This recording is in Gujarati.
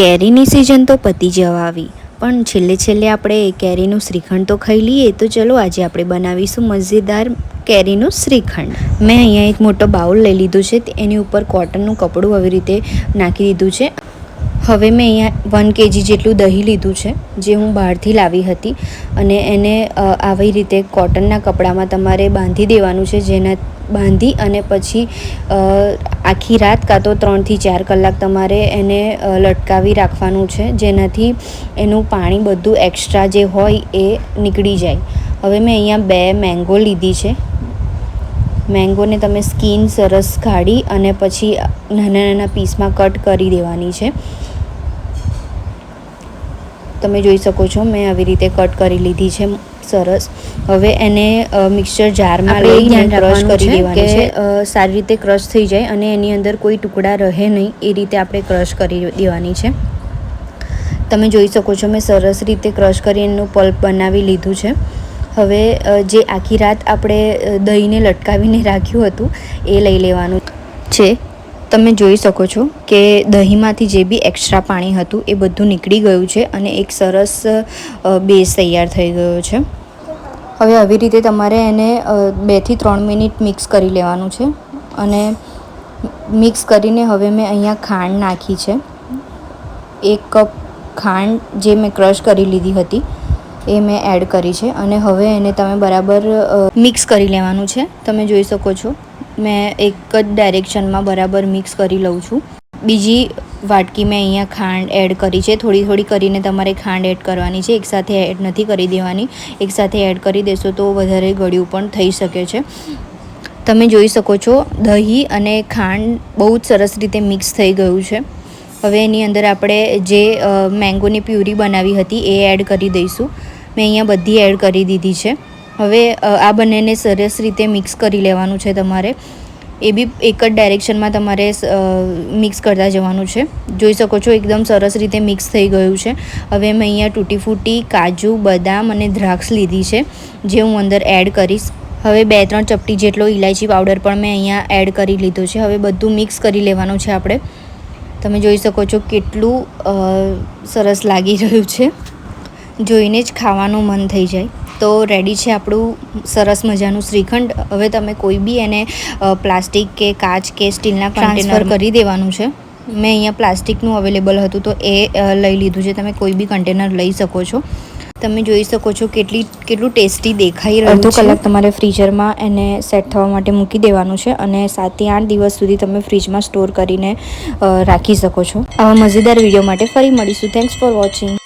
કેરીની સિઝન તો પતી જવા આવી. પણ છેલ્લે છેલ્લે આપણે કેરીનું શ્રીખંડ તો ખાઈ લઈએ, તો ચલો આજે આપણે બનાવીશું મજેદાર કેરીનું શ્રીખંડ. મેં અહીંયા એક મોટો બાઉલ લઈ લીધું છે એની ઉપર કોટનનું કપડું આવી રીતે નાખી દીધું છે. હવે મેં અહીંયા વન કેજી જેટલું દહીં લીધું છે, જે હું બહારથી લાવી હતી. અને એને આવી રીતે કોટનના કપડામાં તમારે બાંધી દેવાનું છે, જેના બાંધી અને પછી આખી રાત કાં તો ત્રણથી ચાર કલાક તમારે એને લટકાવી રાખવાનું છે, જેનાથી એનું પાણી બધું એક્સ્ટ્રા જે હોય એ નીકળી જાય. હવે મેં અહીંયા બે મેંગો લીધી છે. મેંગોને તમે સ્કીન સરસ કાઢી અને પછી નાના નાના પીસમાં કટ કરી દેવાની છે. તમે જોઈ શકો છો મેં આવી રીતે કટ કરી લીધી છે સરસ. હવે એને મિક્સર જારમાં લઈને ક્રશ કરી દેવાનું કે, છે. સારી રીતે ક્રશ થઈ જાય અને એની અંદર કોઈ ટુકડા રહે નહીં એ રીતે આપણે ક્રશ કરી દેવાની છે. તમે જોઈ શકો છો મેં સરસ રીતે ક્રશ કરી એનું પલ્પ બનાવી લીધું છે. હવે જે આખી રાત આપણે દહીંને લટકાવીને રાખ્યું હતું એ લઈ લેવાનું છે. તમે જોઈ શકો છો કે દહીંમાંથી જે બી એક્સ્ટ્રા પાણી હતું એ બધું નીકળી ગયું છે અને એક સરસ બેઝ તૈયાર થઈ ગયો છે. હવે આવી રીતે તમારે એને બેથી ત્રણ મિનિટ મિક્સ કરી લેવાનું છે અને મિક્સ કરીને હવે મેં અહીંયા ખાંડ નાખી છે. એક કપ ખાંડ જે મેં ક્રશ કરી લીધી હતી એ મેં એડ કરી છે અને હવે એને તમે બરાબર મિક્સ કરી લેવાનું છે. તમે જોઈ શકો છો મેં એક જ ડાયરેક્શનમાં બરાબર મિક્સ કરી લઉં છું. બીજી વાટકી મેં અહીંયા ખાંડ એડ કરી છે. થોડી થોડી કરીને તમારે ખાંડ એડ કરવાની છે. એકસાથે એડ નથી કરી દેવાની. એકસાથે એડ કરી દેશો તો વધારે ગળ્યું પણ થઈ શકે છે. તમે જોઈ શકો છો, દહીં અને ખાંડ બહુ જ સરસ રીતે મિક્સ થઈ ગયું છે. હવે એની અંદર આપણે જે મેંગોની પ્યુરી બનાવી હતી એ એડ કરી દઈશું. મેં અહીંયા બધી એડ કરી દીધી છે. હવે આ બંનેને સરસ રીતે મિક્સ કરી લેવાનું છે તમારે. એ બી એક જ ડાયરેક્શનમાં તમારે મિક્સ કરતા જવાનું છે. જોઈ શકો છો, એકદમ સરસ રીતે મિક્સ થઈ ગયું છે. હવે મેં અહીંયા તૂટી ફૂટી કાજુ, બદામ અને દ્રાક્ષ લીધી છે, જે હું અંદર એડ કરીશ. હવે બે ત્રણ ચપટી જેટલો ઇલાયચી પાવડર પણ મેં અહીંયા એડ કરી લીધો છે. હવે બધું મિક્સ કરી લેવાનું છે આપણે. તમે જોઈ શકો છો કેટલું સરસ લાગી રહ્યું છે. જોઈને જ ખાવાનું મન થઈ જાય. તો રેડી છે આપણું સરસ મજાનું શ્રીખંડ. હવે તમે કોઈ બી એને પ્લાસ્ટિક કે કાચ કે સ્ટીલના ટ્રાન્સફર કરી દેવાનું છે. મેં અહીંયા પ્લાસ્ટિકનું અવેલેબલ હતું તો એ લઈ લીધું છે. તમે કોઈ બી કન્ટેનર લઈ શકો છો. તમે જોઈ શકો છો કેટલી કેટલું ટેસ્ટી દેખાઈ રહ્યું છે. કલાક તમારે ફ્રીઝરમાં એને સેટ થવા માટે મૂકી દેવાનું છે અને સાતથી આઠ દિવસ સુધી તમે ફ્રીજમાં સ્ટોર કરીને રાખી શકો છો. આવા મજેદાર વીડિયો માટે ફરી મળીશું. Thanks for watching